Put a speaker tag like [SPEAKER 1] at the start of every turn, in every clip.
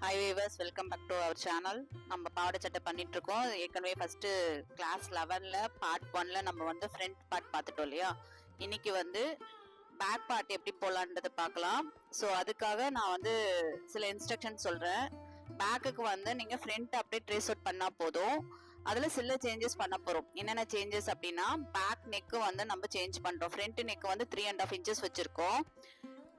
[SPEAKER 1] Hi weavers welcome back to our channel நம்ம பாவாடை சட்டை பண்ணிட்டு இருக்கோம் ஏற்கனவே ஃபர்ஸ்ட் கிளாஸ் லெவனில் பார்ட் ஒன்ல நம்ம வந்து ஃப்ரண்ட் பார்ட் பார்த்துட்டோம் இல்லையா? இன்னைக்கு வந்து பேக் பார்ட் எப்படி போலான்றது பார்க்கலாம். ஸோ அதுக்காக நான் வந்து சில இன்ஸ்ட்ரக்ஷன் சொல்கிறேன் பேக்குக்கு வந்து நீங்கள் ஃப்ரண்ட் அப்படியே ட்ரேஸ் அவுட் பண்ணால் போதும். அதில் சில சேஞ்சஸ் பண்ண போகிறோம் என்னென்ன சேஞ்சஸ் அப்படின்னா பேக் நெக்கு வந்து நம்ம சேஞ்ச் பண்ணுறோம் ஃப்ரண்ட் நெக்கு வந்து த்ரீ அண்ட் ஆஃப் இன்ச்சஸ் வச்சுருக்கோம்.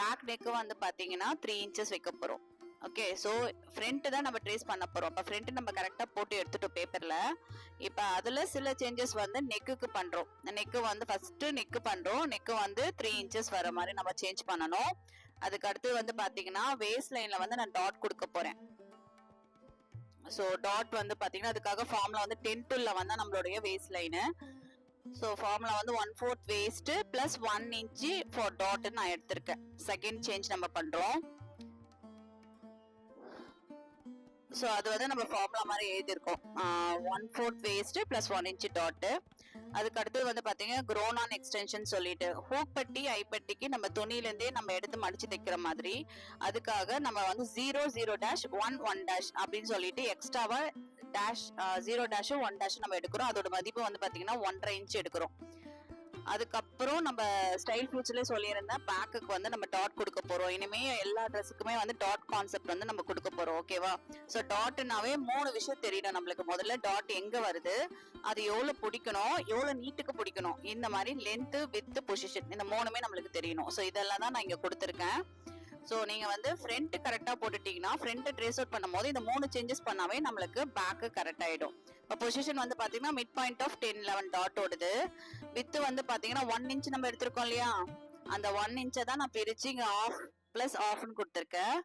[SPEAKER 1] பேக் நெக்கு வந்து பார்த்தீங்கன்னா த்ரீ இன்ச்சஸ் வைக்க போகிறோம் ஓகே ஸோ ஃப்ரண்ட்டு தான் நம்ம ட்ரேஸ் பண்ண போகிறோம் அப்போ ஃப்ரண்ட்டு நம்ம கரெக்டாக போட்டு எடுத்துட்டோம் பேப்பரில் இப்போ அதில் சில சேஞ்சஸ் வந்து நெக்குக்கு பண்ணுறோம் நெக்கு வந்து ஃபஸ்ட்டு நெக்கு பண்ணுறோம் நெக்கு வந்து த்ரீ இன்ச்சஸ் வர மாதிரி நம்ம சேஞ்ச் பண்ணணும். அதுக்கு அடுத்து வந்து பார்த்தீங்கன்னா வேஸ்ட் லைனில் வந்து நான் டாட் கொடுக்க போகிறேன் ஸோ டாட் வந்து பார்த்தீங்கன்னா அதுக்காக ஃபார்மில் வந்து டென் டு வந்து நம்மளுடைய வேஸ்ட் லைனு ஸோ ஃபார்முலா வந்து one fourth waist plus one inch for டாட்டுன்னு நான் எடுத்திருக்கேன். செகண்ட் சேஞ்ச் நம்ம பண்ணுறோம் ஸோ அது வந்து நம்ம ஃபார்முலா மாதிரி எழுதியிருக்கோம். One fourth waist plus one inch dot அதுக்கு அடுத்தது வந்து பார்த்தீங்கன்னா க்ரோன் ஆன் எக்ஸ்டென்ஷன் சொல்லிட்டு. ஹூப்பட்டி ஐப்பட்டிக்கு நம்ம துணியிலேருந்தே நம்ம எடுத்து மடிச்சு தைக்கிற மாதிரி. அதுக்காக நம்ம வந்து zero zero dash one one dash அப்படின்னு சொல்லிட்டு எக்ஸ்ட்ராவா டேஷ் ஜீரோ டேஷும் ஒன் டேஷும் நம்ம எடுக்கிறோம். அதோட மதிப்பு வந்து பார்த்தீங்கன்னா ஒன்றரை இன்ச் எடுக்கிறோம். அதுக்கப்புறம் நம்ம ஸ்டைல் ஃபியூச்சர்ல சொல்லியிருந்தேன் பேக்குக்கு வந்து நம்ம டாட் கொடுக்க போறோம். இனிமே எல்லா ட்ரெஸ்ஸுக்குமே வந்து டாட் கான்செப்ட் வந்து நம்ம கொடுக்க போறோம் ஓகேவா ஸோ டாட்னாவே மூணு விஷயம் தெரியணும் நம்மளுக்கு. முதல்ல டாட் எங்க வருது? அது எவ்வளவு பிடிக்கணும்? எவ்வளவு நீட்டுக்கு பிடிக்கணும்? இந்த மாதிரி லென்த் வித் பொசிஷன் இந்த மூணுமே நம்மளுக்கு தெரியணும். ஸோ இதெல்லாம் தான் நான் இங்க கொடுத்துருக்கேன். ஸோ நீங்கள் வந்து ஃப்ரண்ட் கரெக்டாக போட்டுட்டீங்கன்னா ஃப்ரண்ட் ட்ரேஸ் அவுட் பண்ணும்போது இந்த மூணு சேஞ்சஸ் பண்ணாவே நம்மளுக்கு பேக்கு கரெக்ட் ஆகிடும் பொசிஷன் வந்து பாத்தீங்கன்னா mid point of ten eleven dot ஓடுது. வித்து வந்து பாத்தீங்கன்னா ஒன் இன்ச் நம்ம எடுத்திருக்கோம் இல்லையா? அந்த ஒன் இன்ச்சை தான் நான் பிரிச்சு இங்க ஆஃப் பிளஸ் ஆஃப்னு கொடுத்துருக்கேன்.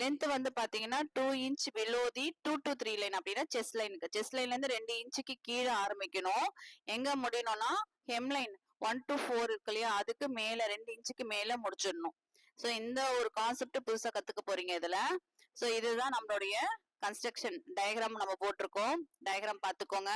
[SPEAKER 1] லென்த் வந்து பாத்தீங்கன்னா two inch below the two to three line அப்படின்னா செஸ் லைனுக்கு செஸ் லைன்ல இருந்து ரெண்டு இன்ச்சுக்கு கீழே ஆரம்பிக்கணும். எங்க முடியணும்னா hem line one to four இருக்கு இல்லையா? அதுக்கு மேல ரெண்டு இன்ச்சுக்கு மேல முடிச்சிடணும். ஸோ இந்த ஒரு கான்செப்ட் புதுசா கத்துக்க போறீங்க இதுல. ஸோ இதுதான் நம்மளுடைய கன்ஸ்ட்ரக்ஷன் டயக்ராம் நம்ம போட்டிருக்கோம். டயக்ராம் பார்த்துக்கோங்க.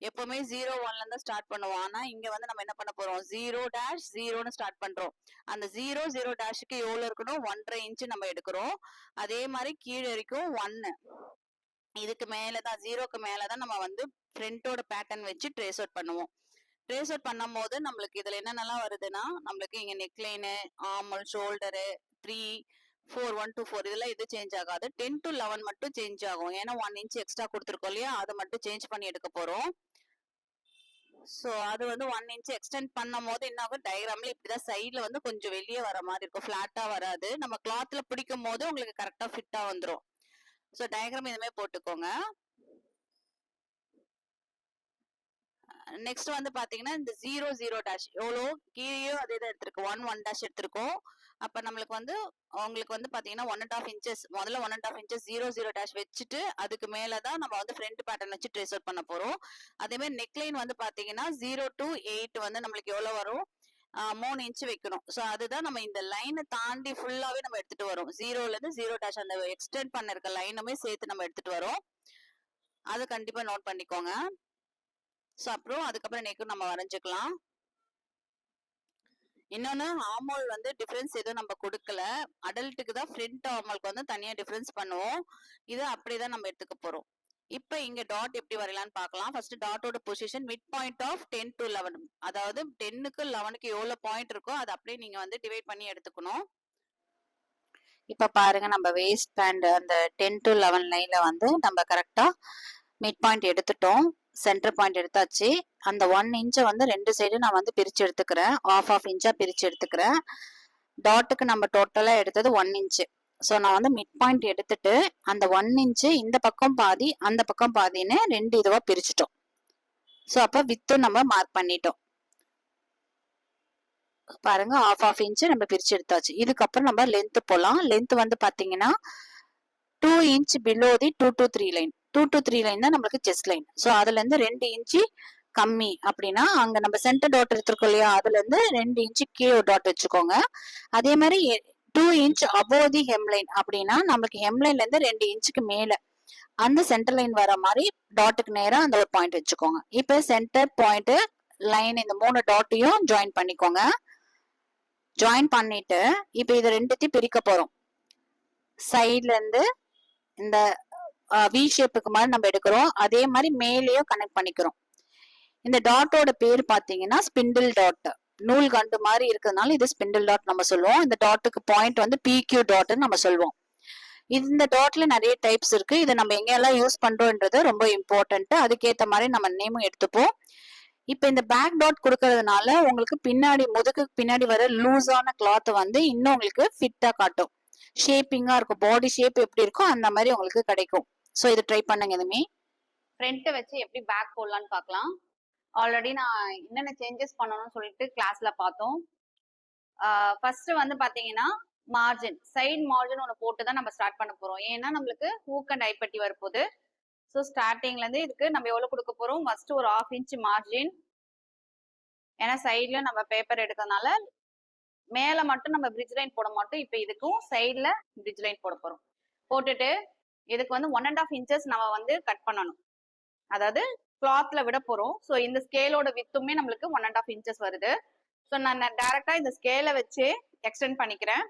[SPEAKER 1] எப்பவுமே ஜீரோ ஒன்ல இருந்து ஸ்டார்ட் பண்ணுவோம். ஆனா இங்க வந்து நம்ம என்ன பண்ண போறோம்? ஜீரோ டேஷ் ஜீரோன்னு ஸ்டார்ட் பண்றோம். அந்த ஜீரோ ஜீரோ டேஷுக்கு எவ்வளவு இருக்கணும்? ஒன்றரை இன்ச்சு நம்ம எடுக்கிறோம். அதே மாதிரி கீழே வரைக்கும் ஒன்னு. இதுக்கு மேலதான் ஜீரோக்கு மேலதான் நம்ம வந்து ஃப்ரண்டோட பேட்டர்ன் வச்சு ட்ரேஸ் அவுட் பண்ணுவோம். ட்ரேஸ் அவுட் பண்ணும் போது நம்மளுக்கு இதுல என்னென்னலாம் வருதுன்னா நம்மளுக்கு இங்க neckline armhole shoulder three four one two four இதெல்லாம் எதுவும் சேஞ்ச் ஆகாது. டென் டு லெவன் மட்டும் சேஞ்ச் ஆகும். ஏன்னா ஒன் இன்ச் எக்ஸ்ட்ரா கொடுத்துருக்கோம் இல்லையா? அதை மட்டும் சேஞ்ச் பண்ணி எடுக்க போறோம். ஸோ அது வந்து ஒன் இன்ச் எக்ஸ்டெண்ட் பண்ணும் போது என்ன ஆகும்? டயக்ராம்ல இப்படிதான் சைடில் வந்து கொஞ்சம் வெளியே வர மாதிரி இருக்கும். ஃபிளாட்டா வராது. நம்ம கிளாத்ல பிடிக்கும் போது உங்களுக்கு கரெக்டா ஃபிட்டாக வந்துடும் ஸோ டயக்ராம் இதுமே போட்டுக்கோங்க. நெக்ஸ்ட் வந்து பாத்தீங்கன்னா இந்த ஜீரோ ஜீரோ டேஷ் எவ்வளோ கீழேயும் அதே தான் எடுத்திருக்கோம். ஒன் ஒன் டேஷ் எடுத்திருக்கோம். அப்ப நம்மளுக்கு வந்து உங்களுக்கு வந்து பாத்தீங்கன்னா ஒன் அண்ட் ஆஃப் இன்ச்சஸ் முதல்ல one and half inches zero zero dash வச்சுட்டு அதுக்கு மேலதான் நம்ம வந்து ஃப்ரண்ட் பேட்டர்ன் வச்சு ட்ரேஸ் அவுட் பண்ண போறோம். அதே மாதிரி நெக்லைன் வந்து பாத்தீங்கன்னா ஜீரோ டு எயிட் வந்து நம்மளுக்கு எவ்வளவு வரும்? மூணு இன்ச் வைக்கணும். ஸோ அதுதான் நம்ம இந்த லைனை தாண்டி ஃபுல்லாவே நம்ம எடுத்துட்டு வரோம். ஜீரோல இருந்து ஜீரோ டேஷ் அந்த எக்ஸ்டெண்ட் பண்ண இருக்க லைனுமே சேர்த்து நம்ம எடுத்துட்டு வரோம். அதை கண்டிப்பா நோட் பண்ணிக்கோங்க. ஸோ அப்புறம் அதுக்கப்புறம் நெக்கு நம்ம வரைஞ்சுக்கலாம். இன்னொன்னு ஆமோல் வந்து டிஃபரன்ஸ் எதுவும் நம்ம கொடுக்கல. அடல்ட்டுக்கு தான் ஃப்ரண்ட் ஆமோலுக்கு வந்து தனியா டிஃபரன்ஸ் பண்ணுவோம். இது அப்படிதான் நம்ம எடுத்துக்க போறோம். இப்போ இங்க டாட் எப்படி வரையலாம்னு பார்க்கலாம். First டாட்டோட position mid point of ten to eleven அதாவது டென்னுக்கு லெவனுக்கு எவ்வளவு பாயிண்ட் இருக்கோ அதை அப்படியே நீங்க வந்து டிவைட் பண்ணி எடுத்துக்கணும். இப்ப பாருங்க நம்ம வேஸ்ட் பேண்ட் அந்த டென் டு லெவன் லைன்ல வந்து நம்ம கரெக்டா மிட் பாயிண்ட் எடுத்துட்டோம். சென்டர் பாயிண்ட் எடுத்தாச்சு. அந்த ஒன் இன்ச்சை வந்து ரெண்டு சைடு நான் வந்து பிரித்து எடுத்துக்கிறேன். ஆஃப் ஆஃப் இன்ச்சாக பிரித்து எடுத்துக்கிறேன். டாட்டுக்கு நம்ம டோட்டலாக எடுத்தது ஒன் இன்ச்சு ஸோ நான் வந்து மிட் பாயிண்ட் எடுத்துட்டு அந்த ஒன் இன்ச்சு இந்த பக்கம் பாதி அந்த பக்கம் பாதின்னு ரெண்டு இதுவாக பிரிச்சுட்டோம். ஸோ அப்போ வித்தும் நம்ம மார்க் பண்ணிட்டோம். பாருங்க ஆஃப் ஆஃப் இன்ச்சு நம்ம பிரித்து எடுத்தாச்சு. இதுக்கப்புறம் நம்ம லென்த்து போகலாம் லென்த் வந்து பார்த்தீங்கன்னா two inch below the two to three line two to three line தான் நம்மளுக்கு செஸ்ட் லைன் ஸோ அதுல இருந்து ரெண்டு இன்ச்சு கம்மி அப்படின்னா அங்க நம்ம சென்டர் டாட் எடுத்திருக்கோம் இல்லையா? அதுல இருந்து ரெண்டு இன்ச்சு கீழே டாட் வச்சுக்கோங்க. அதே மாதிரி two inch above the hemline அப்படின்னா நம்மளுக்கு ஹெம்லைன்ல இருந்து ரெண்டு இன்ச்சுக்கு மேல அந்த சென்டர் லைன் வர மாதிரி டாட்டுக்கு நேரம் அந்த ஒரு பாயிண்ட் வச்சுக்கோங்க. இப்போ சென்டர் பாயிண்ட் லைன் இந்த மூணு டாட்டையும் ஜாயின் பண்ணிக்கோங்க. ஜாயின் பண்ணிட்டு இப்போ இது ரெண்டுத்தையும் பிரிக்க போறோம். சைட்ல இருந்து
[SPEAKER 2] இந்த வி ஷேப்புக்கு மாதிரி நம்ம எடுக்கிறோம். அதே மாதிரி மேலேயும் கனெக்ட் பண்ணிக்கிறோம். இந்த டாட்டோட பேர் பார்த்தீங்கன்னா ஸ்பிண்டில் டாட் நூல் கண்டு மாதிரி இருக்கிறதுனால இது ஸ்பிண்டில் டாட் நம்ம சொல்லுவோம். இந்த டாட்டுக்கு பாயிண்ட் வந்து பிக்யூ டாட்னு நம்ம சொல்லுவோம். இந்த டாட்ல நிறைய டைப்ஸ் இருக்கு. இதை நம்ம எங்கெல்லாம் யூஸ் பண்றோம்ன்றது ரொம்ப இம்பார்ட்டன்ட் அதுக்கேற்ற மாதிரி நம்ம நேமும் எடுத்துப்போம். இப்போ இந்த பேக் டாட் கொடுக்கறதுனால உங்களுக்கு பின்னாடி முதுக்கு பின்னாடி வர லூஸான கிளாத் வந்து இன்னும் உங்களுக்கு ஃபிட்டா காட்டும். ஷேப்பிங்காக இருக்கும். பாடி ஷேப் எப்படி இருக்கோ அந்த மாதிரி உங்களுக்கு கிடைக்கும். ஸோ இது ட்ரை பண்ணுங்க எதுவுமே. ஃப்ரண்ட்டை வச்சு எப்படி பேக் போடலான்னு பார்க்கலாம். ஆல்ரெடி நான் என்னென்ன சேஞ்சஸ் பண்ணணும்னு சொல்லிட்டு கிளாஸில் பார்த்தோம். ஃபர்ஸ்ட் வந்து பார்த்தீங்கன்னா மார்ஜின் சைட் மார்ஜின் ஒன்று போட்டு தான் நம்ம ஸ்டார்ட் பண்ண போகிறோம் ஏன்னா நம்மளுக்கு ஹூக் அண்ட் ஐப்பட்டி வரப்போகுது. ஸோ ஸ்டார்டிங்லேருந்து இதுக்கு நம்ம எவ்வளோ கொடுக்க போகிறோம் ஃபர்ஸ்ட் ஒரு ஆஃப் இன்ச் மார்ஜின் ஏன்னா சைட்ல நம்ம பேப்பர் எடுக்கிறதுனால மேல மட்டும் நம்ம பிரிட்ஜ் லைன் போட மாட்டோம். இப்போ இதுக்கும் சைட்ல பிரிட்ஜ் லைன் போட போறோம். போட்டுட்டு இதுக்கு வந்து ஒன் அண்ட் ஆஃப் இன்ச்சஸ் நம்ம வந்து கட் பண்ணணும். அதாவது கிளாத்ல விட போறோம். ஸோ இந்த ஸ்கேலோட வித்துமே நம்மளுக்கு ஒன் அண்ட் ஆஃப் இன்ச்சஸ் வருது. ஸோ நான் டைரக்டா இந்த ஸ்கேலை வச்சு எக்ஸ்டெண்ட் பண்ணிக்கிறேன்.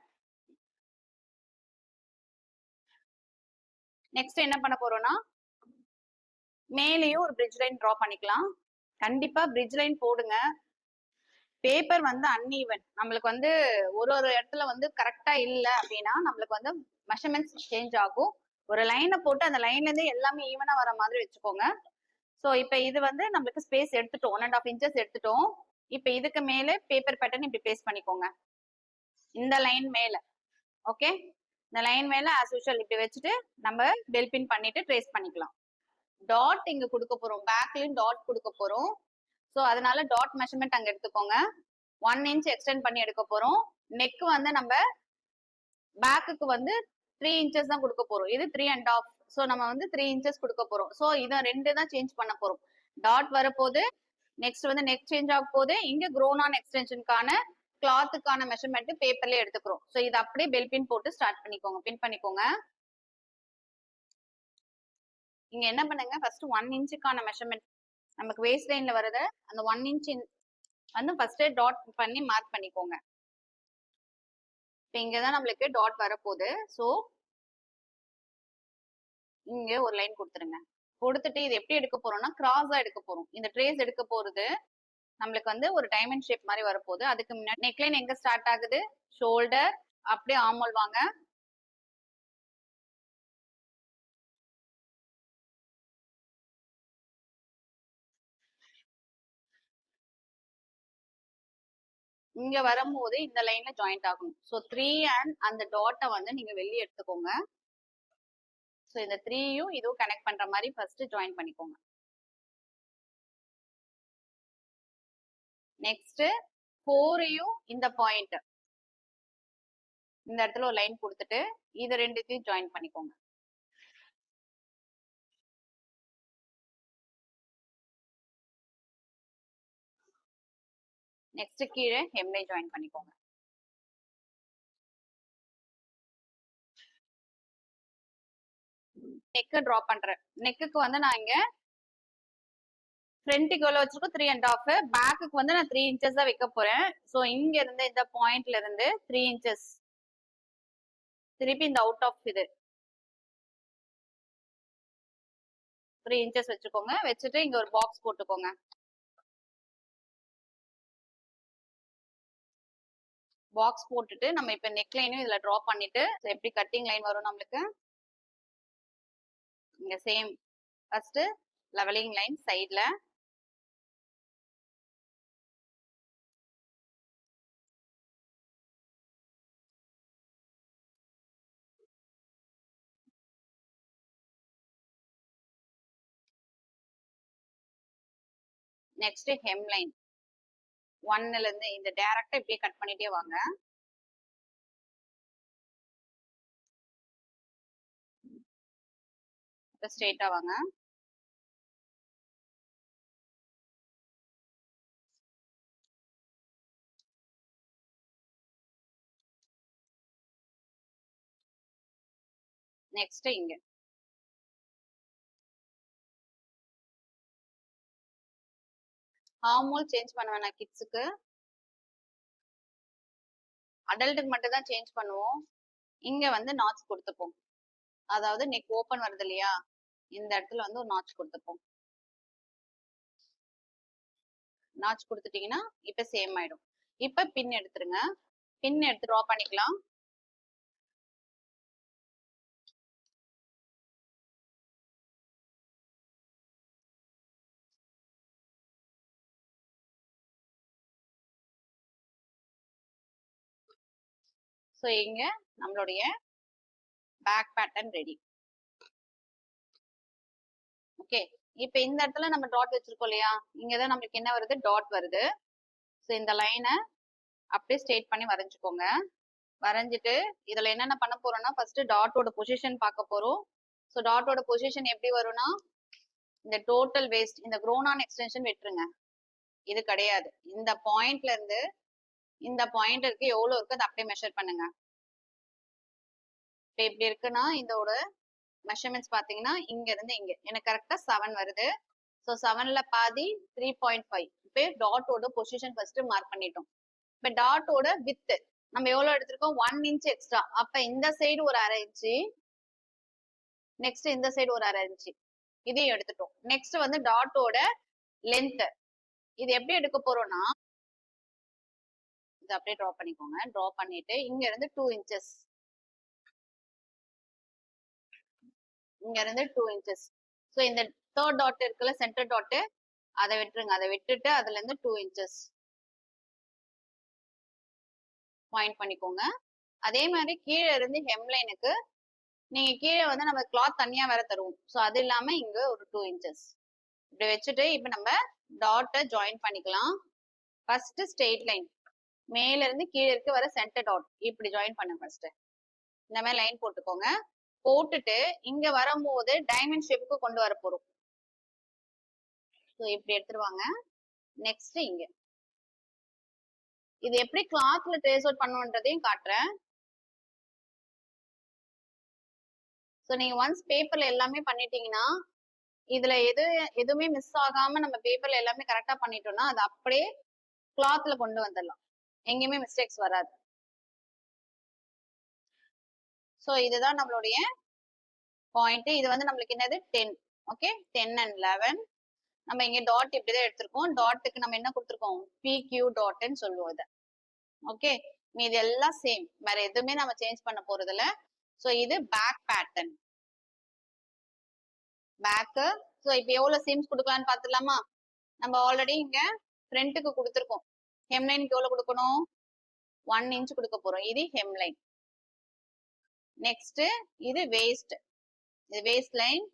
[SPEAKER 2] நெக்ஸ்ட் என்ன பண்ண போறோம்னா மேலேயும் ஒரு பிரிட்ஜ் லைன் ட்ரா பண்ணிக்கலாம். கண்டிப்பா பிரிட்ஜ் லைன் போடுங்க. பேப்பர் வந்து அன்ஈவன் நம்மளுக்கு வந்து ஒரு ஒரு இடத்துல வந்து கரெக்டா இல்ல அப்படின்னா நம்மளுக்கு வந்து மெஷர்மெண்ட்ஸ் சேஞ்ச் ஆகும். ஒரு லைனை போட்டு அந்த லைன்ல இருந்து எல்லாமே ஈவனா வர மாதிரி வச்சுக்கோங்க. ஸோ இப்போ இது வந்து நம்மளுக்கு ஸ்பேஸ் எடுத்துட்டோம். ஒன் அண்ட் ஆஃப் இன்ச்சஸ் எடுத்துட்டோம். இப்போ இதுக்கு மேலே பேப்பர் பேட்டர்ன் இப்படி பேஸ்ட் பண்ணிக்கோங்க. இந்த லைன் மேல. ஓகே இந்த லைன் மேல ஆஸ் யூஷுவல் இப்படி வச்சுட்டு நம்ம டெல்பின் பண்ணிட்டு ட்ரேஸ் பண்ணிக்கலாம். டாட் இங்க கொடுக்க போறோம். பேக்லயும் டாட் கொடுக்க போறோம். ஸோ அதனால டாட் மெஷர்மெண்ட் அங்க எடுத்துக்கோங்க. ஒன் இன்ச் எக்ஸ்டெண்ட் பண்ணி எடுக்க போறோம். நெக் வந்து நம்ம பேக்குக்கு வந்து த்ரீ இன்ச்சஸ் தான் கொடுக்க போறோம். இது த்ரீ அண்ட் ஆஃப் ஸோ நம்ம வந்து த்ரீ இன்ச்சஸ் கொடுக்க போறோம். ஸோ இதை ரெண்டு தான் சேஞ்ச் பண்ண போறோம். டாட் வரப்போது நெக்ஸ்ட் வந்து நெக் சேஞ்ச் ஆக போது இங்க க்ரோன் ஆன் எக்ஸ்டென்ஷனுக்கான கிளாத்துக்கான மெஷர்மெண்ட் பேப்பர்லயே எடுத்துக்கிறோம். ஸோ இது அப்படியே பெல் பின் போட்டு ஸ்டார்ட் பண்ணிக்கோங்க. பின் பண்ணிக்கோங்க. இங்க என்ன பண்ணுங்க? ஃபர்ஸ்ட் ஒன் இன்ச்சுக்கான மெஷர்மெண்ட் நமக்கு வேஸ்ட் லைன்ல வரத அந்த ஒன் இன்ச் வந்து ஃபர்ஸ்டே டாட் பண்ணி மார்க் பண்ணிக்கோங்க. இப்போ இங்கே தான் நம்மளுக்கு டாட் வரப்போகுது. ஸோ இங்கே ஒரு லைன் கொடுத்துருங்க கொடுத்துட்டு இது எப்படி எடுக்க போறோம்னா கிராஸா எடுக்க போறோம். இந்த ட்ரேஸ் எடுக்க போறது நம்மளுக்கு வந்து ஒரு டைமண்ட் ஷேப் மாதிரி வரப்போகுது. அதுக்கு முன்னாடி நெக்லைன் எங்க ஸ்டார்ட் ஆகுது? ஷோல்டர் அப்படியே ஆமல் வாங்க. இங்க வரும்போது இந்த லைன்ல ஜாயிண்ட் ஆகும் ஸோ த்ரீ அண்ட் அந்த டாட்டை வந்து நீங்க வெளியே எடுத்துக்கோங்க. ஸோ இந்த த்ரீயும் இதுவும் கனெக்ட் பண்ற மாதிரி ஃபர்ஸ்ட் ஜாயின் பண்ணிக்கோங்க. நெக்ஸ்ட் ஃபோரையும் இந்த பாயிண்ட் இந்த இடத்துல ஒரு லைன் கொடுத்துட்டு இது ரெண்டுத்தையும் ஜாயின் பண்ணிக்கோங்க. நெக்ஸ்ட் கீழே ஹெம்லை ஜாயின் பண்ணிக்கோங்க. நெக்கு ட்ரா பண்றேன். நெக்குக்கு வந்து நான் இங்க ஃப்ரண்ட்டுக்கு எவ்வளோ வச்சிருக்கோம் த்ரீ அண்ட் ஆஃப் பேக்குக்கு வந்து நான் த்ரீ இன்ச்சஸ் தான் வைக்க போறேன். ஸோ இங்க இருந்து இந்த பாயிண்ட்ல இருந்து த்ரீ இன்ச்சஸ் திருப்பி இந்த அவுட் ஆஃப் இது. த்ரீ இன்ச்சஸ் வச்சுக்கோங்க. வச்சுட்டு இங்க ஒரு பாக்ஸ் போட்டுக்கோங்க. பாக்ஸ் போட்டுட்டு நம்ம இப்ப நெக் லைனும் இதுல ட்ரா பண்ணிட்டு எப்படி கட்டிங் லைன் வரும் நம்மளுக்கு? இங்க சேம் ஃபர்ஸ்ட் லெவலிங் லைன் சைடில் நெக்ஸ்ட் ஹெம் லைன் ஒன்னுல இருந்து இந்த டைரக்டா இப்படியே கட் பண்ணிட்டே வாங்க. ஸ்ட்ரெயிட்டா வாங்க. நெக்ஸ்ட் இங்க. ஹார்மோல் சேஞ்ச் பண்ண வேணாம் கிட்ஸுக்கு அடல்ட்டுக்கு மட்டும் தான் சேஞ்ச் பண்ணுவோம். இங்க வந்து நாச் கொடுத்துப்போம். அதாவது நெக் ஓப்பன் வருது இல்லையா? இந்த இடத்துல வந்து ஒரு நாச் கொடுத்துப்போம். நாச் கொடுத்துட்டீங்கன்னா இப்ப சேம் ஆயிடும். இப்ப பின் எடுத்துருங்க. பின் எடுத்து ட்ரா பண்ணிக்கலாம். ஸோ இங்க நம்மளுடைய பேக் பேட்டர்ன் ரெடி ஓகே இப்போ இந்த இடத்துல நம்ம டாட் வச்சிருக்கோம் இல்லையா? இங்கதான் நம்மளுக்கு என்ன வருது? டாட் வருது. ஸோ இந்த லைனை அப்படியே ஸ்ட்ரெயிட் பண்ணி வரைஞ்சுக்கோங்க. வரைஞ்சிட்டு இதுல என்னென்ன பண்ண போறோம்னா ஃபர்ஸ்ட் டாட்டோட பொசிஷன் பார்க்க போறோம். ஸோ டாட்டோட பொசிஷன் எப்படி வரும்னா இந்த டோட்டல் வேஸ்ட் இந்த க்ரோனான் எக்ஸ்டென்ஷன் விட்டுருங்க. இது கிடையாது. இந்த பாயிண்ட்ல இருந்து இந்த பாயிண்ட் இருக்கு எவ்வளவு இருக்கு அதை அப்படியே மெஷர் பண்ணுங்க. இப்போ இப்படி இருக்குன்னா இதோட மெஷர்மெண்ட்ஸ் பாத்தீங்கன்னா இங்க இருந்து இங்க. எனக்கு கரெக்டா செவன் வருது. ஸோ செவன்ல பாதி த்ரீ பாயிண்ட் ஃபைவ் இப்போ டாட்டோட பொசிஷன் ஃபர்ஸ்ட் மார்க் பண்ணிட்டோம். இப்போ டாட்டோட வித் நம்ம எவ்வளோ எடுத்திருக்கோம்? ஒன் இன்ச் எக்ஸ்ட்ரா அப்ப இந்த சைடு ஒரு அரை இன்ச்சு நெக்ஸ்ட் இந்த சைடு ஒரு அரை இன்ச்சு இதையும் எடுத்துட்டோம். நெக்ஸ்ட் வந்து டாட்டோட லென்த் இது எப்படி எடுக்க போறோம்னா இது அப்படியே ட்ரா பண்ணிக்கோங்க. ட்ரா பண்ணிட்டு இங்க இருந்து டூ இன்ச்சஸ் இங்க இருந்து டூ இன்ச்சஸ் ஸோ இந்த தேர்ட் டாட் இருக்குல்ல சென்டர் டாட் அதை விட்டுருங்க. அதை விட்டுட்டு அதுல இருந்து டூ இன்ச்சஸ் பாயிண்ட் பண்ணிக்கோங்க. அதே மாதிரி கீழே இருந்து ஹெம்லைனுக்கு நீங்க கீழே வந்து நம்ம கிளாத் தனியா வேற தருவோம். ஸோ அது இல்லாம இங்க ஒரு டூ இன்ச்சஸ் இப்படி வச்சுட்டு இப்ப நம்ம டாட்டை ஜாயின் பண்ணிக்கலாம். ஃபர்ஸ்ட் ஸ்ட்ரெயிட் லைன் மேல இருந்து கீழே இருக்க வர சென்டர் டாட் இப்படி ஜாயின் பண்ணுங்க ஃபர்ஸ்ட் இந்த மாதிரி லைன் போட்டுக்கோங்க. போட்டுட்டு இங்க வரும்போது டைமண்ட் ஷேப்புக்கு கொண்டு வர போறோம். ஸோ இப்படி எடுத்துருவாங்க. நெக்ஸ்ட் இங்க. இது எப்படி கிளாத்ல ட்ரேஸ் அவுட் பண்ணுன்றதையும் காட்டுறேன். ஸோ நீங்க ஒன்ஸ் பேப்பர்ல எல்லாமே பண்ணிட்டீங்கன்னா இதுல எது எதுவுமே மிஸ் ஆகாம நம்ம பேப்பர்ல எல்லாமே கரெக்டா பண்ணிட்டோம்னா அது அப்படியே கிளாத்ல கொண்டு வந்துடலாம். எங்கேயுமே மிஸ்டேக்ஸ் வராது. ஸோ இதுதான் நம்மளுடைய பாயிண்ட் இது வந்து நம்மளுக்கு என்னது? Ten okay ten and eleven நம்ம இங்க டாட் இப்படிதான் எடுத்திருக்கோம். டாட்டுக்கு நம்ம என்ன கொடுத்துருக்கோம்? பி கியூ டாட்னு சொல்லுவோம் இதை. ஓகே மீது எல்லாம் சேம் வேற எதுவுமே நம்ம சேஞ்ச் பண்ண போறது இல்ல ஸோ இது பேக் பேட்டர்ன் பேக்கு ஸோ இப்போ எவ்வளோ சீம்ஸ் கொடுக்கலான்னு பார்த்துலாமா நம்ம ஆல்ரெடி இங்க ஃப்ரண்ட்டுக்கு கொடுத்துருக்கோம். ஹெம்லைனுக்கு எவ்வளவு கொடுக்கணும்? ஒன் இன்ச் கொடுக்க போறோம். இது ஹெம்லைன் நெக்ஸ்ட் இது வேஸ்ட் இது வேஸ்ட் லைன்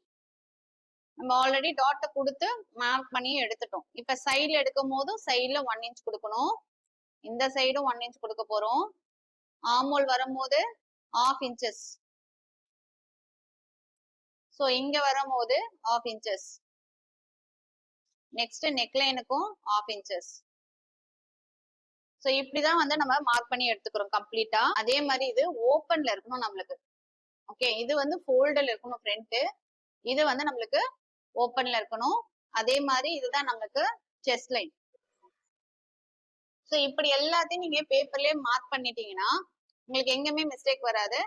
[SPEAKER 2] நம்ம ஆல்ரெடி டாட்டை கொடுத்து மார்க் பண்ணி எடுத்துட்டோம். இப்ப சைடுல எடுக்கும் போதும் சைடுல ஒன் இன்ச் கொடுக்கணும். இந்த சைடும் ஒன் இன்ச் கொடுக்க போறோம். ஆமோல் வரும்போது ஆஃப் இன்ச்சஸ் ஸோ இங்க வரும்போது ஆஃப் இன்ச்சஸ் நெக்ஸ்ட் நெக்லைனுக்கும் ஆஃப் இன்ச்சஸ் சோ இப்படிதான் வந்து நம்ம மார்க் பண்ணி எடுத்துக்கிறோம் கம்ப்ளீட்டா அதே மாதிரி இது ஓப்பன்ல இருக்கணும் நம்மளுக்கு. ஓகே இது வந்து ஃபோல்டர்ல இருக்கணும் ஃப்ரண்ட் இது வந்து நம்மளுக்கு ஓப்பன்ல இருக்கணும். அதே மாதிரி இதுதான் நம்மளுக்கு செஸ்ட் லைன் ஸோ இப்படி எல்லாத்தையும் நீங்க பேப்பர்லயே மார்க் பண்ணிட்டீங்கன்னா உங்களுக்கு எங்கேயுமே மிஸ்டேக் வராது.